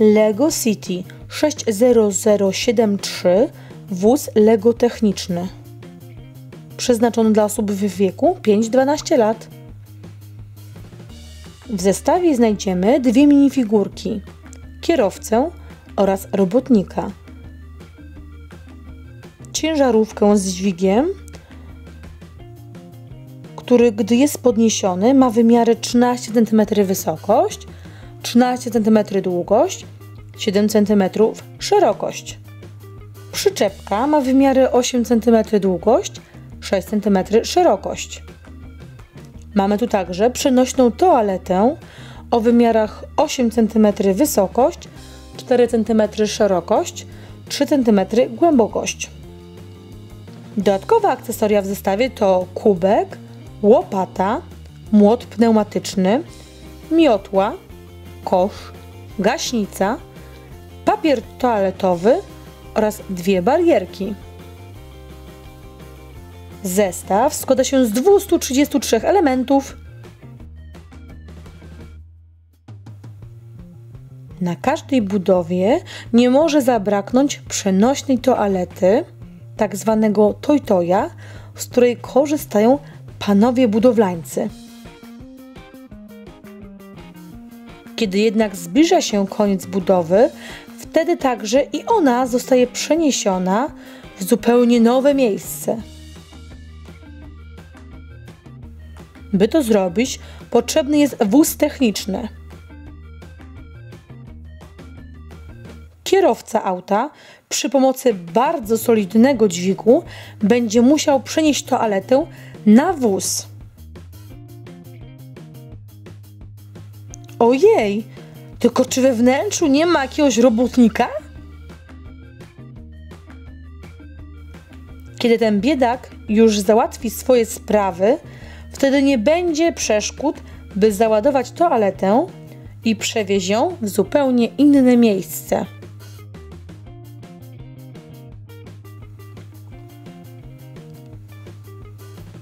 Lego City 60073 wóz Lego techniczny przeznaczony dla osób w wieku 5-12 lat. W zestawie znajdziemy dwie minifigurki: kierowcę oraz robotnika. Ciężarówkę z dźwigiem, który, gdy jest podniesiony, ma wymiary 13 cm wysokość, 13 cm długość, 7 cm szerokość. Przyczepka ma wymiary 8 cm długość, 6 cm szerokość. Mamy tu także przenośną toaletę o wymiarach 8 cm wysokość, 4 cm szerokość, 3 cm głębokość. Dodatkowe akcesoria w zestawie to kubek, łopata, młot pneumatyczny, miotła, kosz, gaśnica, papier toaletowy oraz dwie barierki. Zestaw składa się z 233 elementów. Na każdej budowie nie może zabraknąć przenośnej toalety, tak zwanego tojtoja, z której korzystają panowie budowlańcy. Kiedy jednak zbliża się koniec budowy, wtedy także i ona zostaje przeniesiona w zupełnie nowe miejsce. By to zrobić, potrzebny jest wóz techniczny. Kierowca auta przy pomocy bardzo solidnego dźwigu będzie musiał przenieść toaletę na wóz. Ojej, tylko czy we wnętrzu nie ma jakiegoś robotnika? Kiedy ten biedak już załatwi swoje sprawy, Wtedy nie będzie przeszkód, by załadować toaletę i przewieźć ją w zupełnie inne miejsce.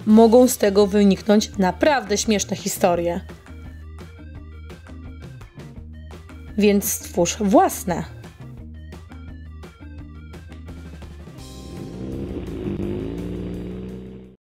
Mogą z tego wyniknąć naprawdę śmieszne historie. Więc stwórz własne.